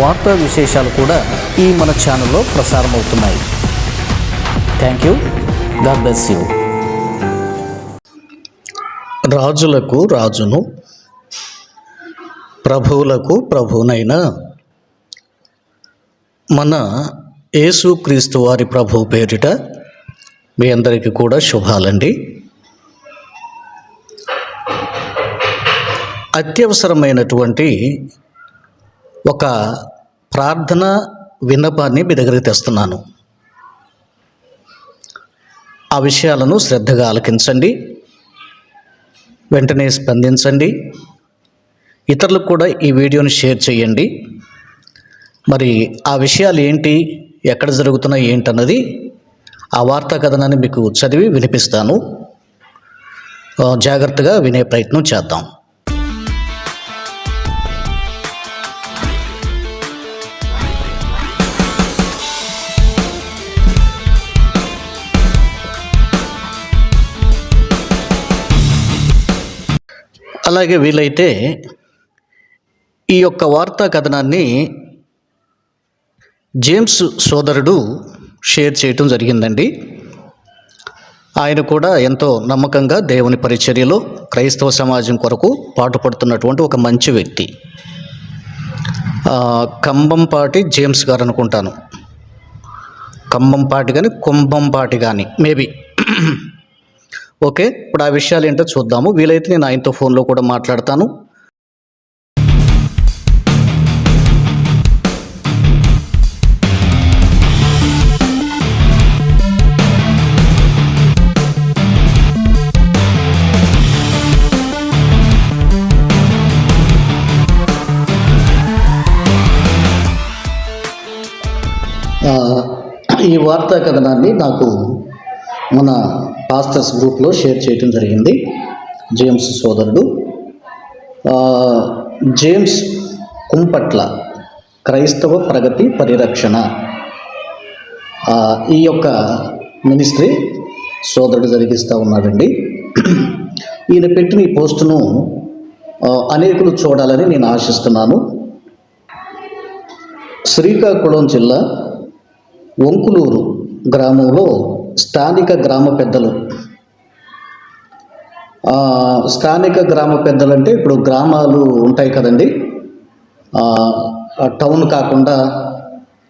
వార్తా విశేషాలు కూడా ఈ మన ఛానల్లో ప్రసారమవుతున్నాయి. Thank you God bless you రాజులకు రాజును ప్రభువులకు ప్రభువునైన మన యేసుక్రీస్తు వారి ప్రభు పేరిట మీ అందరికీ కూడా శుభాలండి. అత్యవసరమైనటువంటి ఒక ప్రార్థన విన్నపాన్ని మీ దగ్గరికి తెస్తున్నాను. ఆ విషయాలను శ్రద్ధగా ఆలకించండి. వెంటనే స్పందించండి. ఇతరులకు కూడా ఈ వీడియోని షేర్ చేయండి. మరి ఆ విషయాలు ఏంటి ఎక్కడ జరుగుతున్నాయి ఏంటన్నది ఆ వార్తా కథనాన్ని మీకు చదివి వినిపిస్తాను. జాగ్రత్తగా వినే ప్రయత్నం చేద్దాం. అలాగే వీలైతే ఈ యొక్క వార్తా కథనాన్ని జేమ్స్ సోదరుడు షేర్ చేయటం జరిగిందండి. ఆయన కూడా ఎంతో నమ్మకంగా దేవుని పరిచర్యలో క్రైస్తవ సమాజం కొరకు పాటుపడుతున్నటువంటి ఒక మంచి వ్యక్తి. కంబంపాటి జేమ్స్ గారు అనుకుంటాను. కంబంపాటి కానీ కుంభంపాటి కానీ మేబీ ఓకే ఇప్పుడు ఆ విషయాలు ఏంటో చూద్దాము. వీలైతే నేను ఆయనతో ఫోన్లో కూడా మాట్లాడతాను. ఈ వార్తా కథనాన్ని నాకు మన పాస్టర్స్ గ్రూప్లో షేర్ చేయడం జరిగింది. జేమ్స్ సోదరుడు. జేమ్స్ కుంపట్ల క్రైస్తవ ప్రగతి పరిరక్షణ. ఈ యొక్క మినిస్ట్రీ సోదరుడు జరిగిస్తూ ఉన్నాడండి. ఈయన పెట్టిన ఈ పోస్టును అనేకులు చూడాలని నేను ఆశిస్తున్నాను. శ్రీకాకుళం జిల్లా వంకులూరు గ్రామంలో స్థానిక గ్రామ పెద్దలు. స్థానిక గ్రామ పెద్దలు అంటే ఇప్పుడు గ్రామాలు ఉంటాయి కదండి. టౌన్ కాకుండా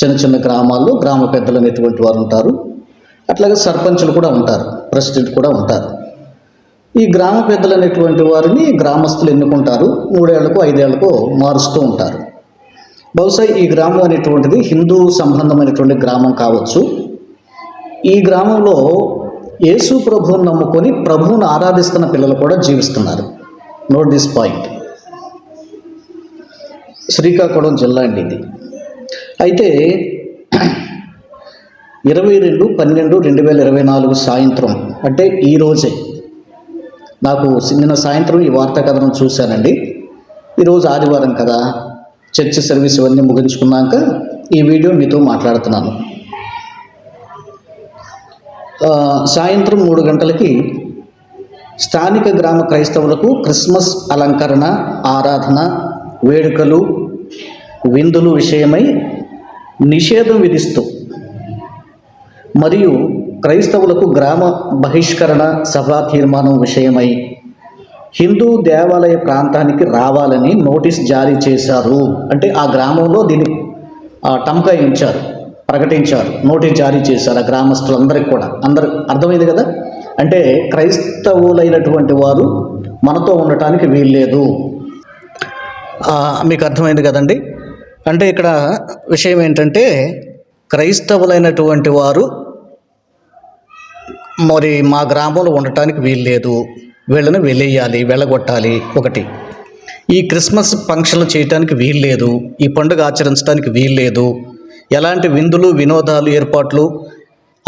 చిన్న చిన్న గ్రామాల్లో గ్రామ పెద్దలు అనేటువంటి వారు ఉంటారు. అట్లాగే సర్పంచులు కూడా ఉంటారు ప్రెసిడెంట్ కూడా ఉంటారు. ఈ గ్రామ పెద్దలు అనేటువంటి వారిని గ్రామస్తులు ఎన్నుకుంటారు మూడేళ్ళకు ఐదేళ్ళకు మారుస్తూ ఉంటారు. బహుశా ఈ గ్రామం అనేటువంటిది హిందూ సంబంధమైనటువంటి గ్రామం కావచ్చు. ఈ గ్రామంలో యేసు ప్రభువును నమ్ముకొని ప్రభువును ఆరాధిస్తున్న పిల్లలు కూడా జీవిస్తున్నారు. నోట్ దిస్ పాయింట్ శ్రీకాకుళం జిల్లా అండి ఇది. అయితే ఇరవై రెండు పన్నెండు రెండు వేల ఇరవై నాలుగు సాయంత్రం అంటే ఈరోజే నాకు నిన్న సాయంత్రం ఈ వార్తా కథనం చూశానండి. ఈరోజు ఆదివారం కదా. చర్చ్ సర్వీస్ ఇవన్నీ ముగించుకున్నాక ఈ వీడియో మీతో మాట్లాడుతున్నాను. సాయంత్రం మూడు గంటలకి స్థానిక గ్రామ క్రైస్తవులకు క్రిస్మస్ అలంకరణ ఆరాధన వేడుకలు విందులు విషయమై నిషేధం విధిస్తూ మరియు క్రైస్తవులకు గ్రామ బహిష్కరణ సభా తీర్మానం విషయమై హిందూ దేవాలయ ప్రాంతానికి రావాలని నోటీస్ జారీ చేశారు. అంటే ఆ గ్రామంలో దీన్ని టంకాయించారు. ప్రకటించారు నోటీస్ జారీ చేశారు ఆ గ్రామస్తులందరికీ కూడా. అందరు అర్థమైంది కదా? అంటే క్రైస్తవులైనటువంటి వారు మనతో ఉండటానికి వీల్లేదు. మీకు అర్థమైంది కదండి? అంటే ఇక్కడ విషయం ఏంటంటే క్రైస్తవులైనటువంటి వారు మరి మా గ్రామంలో ఉండటానికి వీల్లేదు. వీళ్ళని వెళ్ళేయాలి వెళ్ళగొట్టాలి ఒకటి. ఈ క్రిస్మస్ ఫంక్షన్లు చేయటానికి వీల్లేదు. ఈ పండుగ ఆచరించడానికి వీల్లేదు. ఎలాంటి విందులు వినోదాలు ఏర్పాట్లు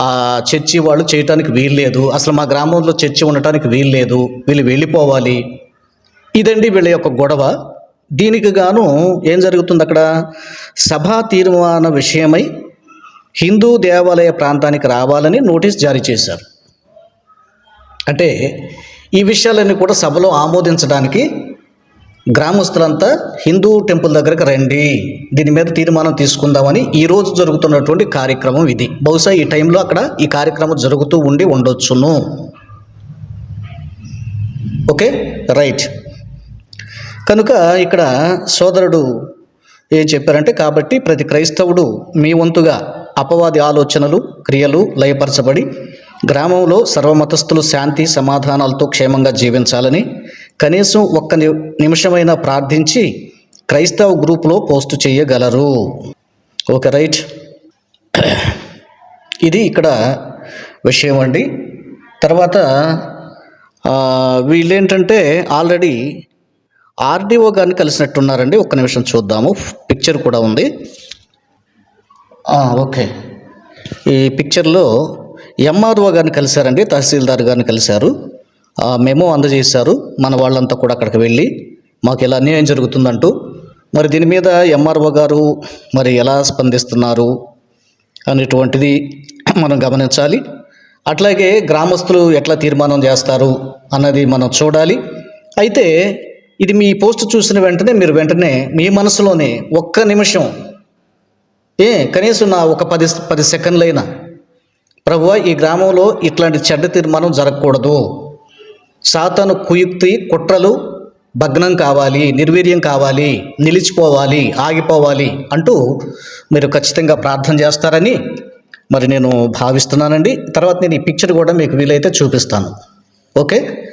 ఆ చర్చి వాళ్ళు చేయటానికి వీల్లేదు. అసలు మా గ్రామంలో చర్చి ఉండటానికి వీల్లేదు. వీళ్ళు వెళ్ళిపోవాలి. ఇదండి వీళ్ళ యొక్క గొడవ. దీనికి గాను ఏం జరుగుతుంది అక్కడ? సభా తీర్మాన విషయమై హిందూ దేవాలయ ప్రాంతానికి రావాలని నోటీస్ జారీ చేశారు. అంటే ఈ విషయాలన్నీ కూడా సభలో ఆమోదించడానికి గ్రామస్తులంతా హిందూ టెంపుల్ దగ్గరకు రండి. దీని మీద తీర్మానం తీసుకుందామని ఈరోజు జరుగుతున్నటువంటి కార్యక్రమం ఇది. బహుశా ఈ టైంలో అక్కడ ఈ కార్యక్రమం జరుగుతూ ఉండి ఉండొచ్చును. ఓకే? రైట్. కనుక ఇక్కడ సోదరుడు ఏం చెప్పారంటే కాబట్టి ప్రతి క్రైస్తవుడు మీ వంతుగా అపవాది ఆలోచనలు క్రియలు లయపరచబడి గ్రామంలో సర్వమతస్థులు శాంతి సమాధానాలతో క్షేమంగా జీవించాలని కనీసం ఒక్క నిమిషమైనా ప్రార్థించి క్రైస్తవ గ్రూపులో పోస్ట్ చేయగలరు. Okay right. ఇది ఇక్కడ విషయం అండి. తర్వాత వీళ్ళేంటంటే ఆల్రెడీ ఆర్డీఓ గారిని కలిసినట్టున్నారండి. ఒక్క నిమిషం చూద్దాము. పిక్చర్ కూడా ఉంది. ఓకే. ఈ పిక్చర్లో ఎంఆర్ఓ గారిని కలిశారండి తహసీల్దార్ గారిని కలిశారు. మెమో అందజేశారు. మన వాళ్ళంతా కూడా అక్కడికి వెళ్ళి మాకు ఇలా అన్యాయం జరుగుతుందంటూ మరి దీని మీద ఎంఆర్ఓ గారు మరి ఎలా స్పందిస్తున్నారు అనేటువంటిది మనం గమనించాలి. అట్లాగే గ్రామస్తులు ఎట్లా తీర్మానం చేస్తారు అన్నది మనం చూడాలి. అయితే ఇది మీ పోస్ట్ చూసిన వెంటనే మీరు వెంటనే మీ మనసులోనే ఒక్క నిమిషం ఏ కనీసం నా ఒక పది పది సెకండ్లైనా ప్రభువా ఈ గ్రామంలో ఇట్లాంటి చెడ్డ తీర్మానం జరగకూడదు. సాతను కుయుక్తి కుట్రలు భగ్నం కావాలి నిర్వీర్యం కావాలి నిలిచిపోవాలి ఆగిపోవాలి అంటూ మీరు ఖచ్చితంగా ప్రార్థన చేస్తారని మరి నేను భావిస్తున్నానండి. తర్వాత నేను ఈ పిక్చర్ కూడా మీకు వీలైతే చూపిస్తాను. ఓకే?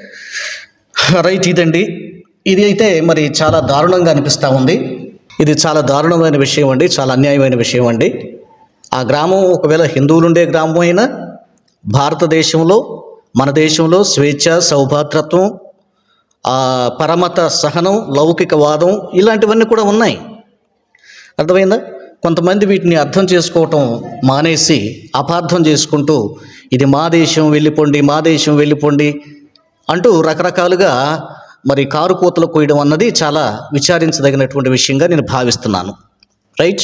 రైట్ ఇదండి. ఇది అయితే మరి చాలా దారుణంగా అనిపిస్తూ ఉంది. ఇది చాలా దారుణమైన విషయం అండి చాలా అన్యాయమైన విషయం అండి. ఆ గ్రామం ఒకవేళ హిందువులు ఉండే గ్రామం అయినా భారతదేశంలో మన దేశంలో స్వేచ్ఛ సౌభాతృత్వం పరమత సహనం లౌకికవాదం ఇలాంటివన్నీ కూడా ఉన్నాయి. అర్థమైందా? కొంతమంది వీటిని అర్థం చేసుకోవటం మానేసి అపార్థం చేసుకుంటూ ఇది మా దేశం వెళ్ళిపోండి మా దేశం వెళ్ళిపోండి అంటూ రకరకాలుగా మరి కారు కూతలు కోయడం అన్నది చాలా విచారించదగినటువంటి విషయంగా నేను భావిస్తున్నాను. రైట్?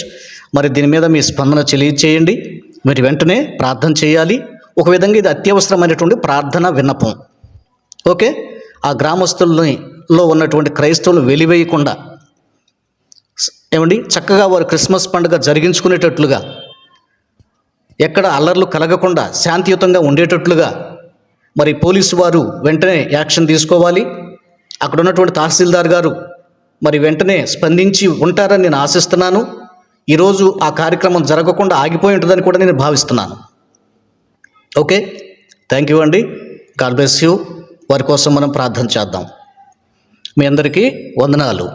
మరి దీని మీద మీ స్పందన తెలియచేయండి. మీరు వెంటనే ప్రార్థన చేయాలి. ఒక విధంగా ఇది అత్యవసరమైనటువంటి ప్రార్థన విన్నపం. ఓకే? ఆ గ్రామస్తుల్ని లో ఉన్నటువంటి క్రైస్తవులు వెలివేయకుండా ఏమండి? చక్కగా వారు క్రిస్మస్ పండుగ జరిగించుకునేటట్లుగా ఎక్కడ అల్లర్లు కలగకుండా శాంతియుతంగా ఉండేటట్లుగా మరి పోలీసు వారు వెంటనే యాక్షన్ తీసుకోవాలి. అక్కడ ఉన్నటువంటి తహసీల్దార్ గారు మరి వెంటనే స్పందించి ఉంటారని నేను ఆశిస్తున్నాను. ఈరోజు ఆ కార్యక్రమం జరగకుండా ఆగిపోయి ఉంటుందని కూడా నేను భావిస్తున్నాను. ఓకే. థ్యాంక్ యూ అండి. గాడ్ బ్లెస్ యూ వారి కోసం మనం ప్రార్థన చేద్దాం. మీ అందరికీ వందనాలు.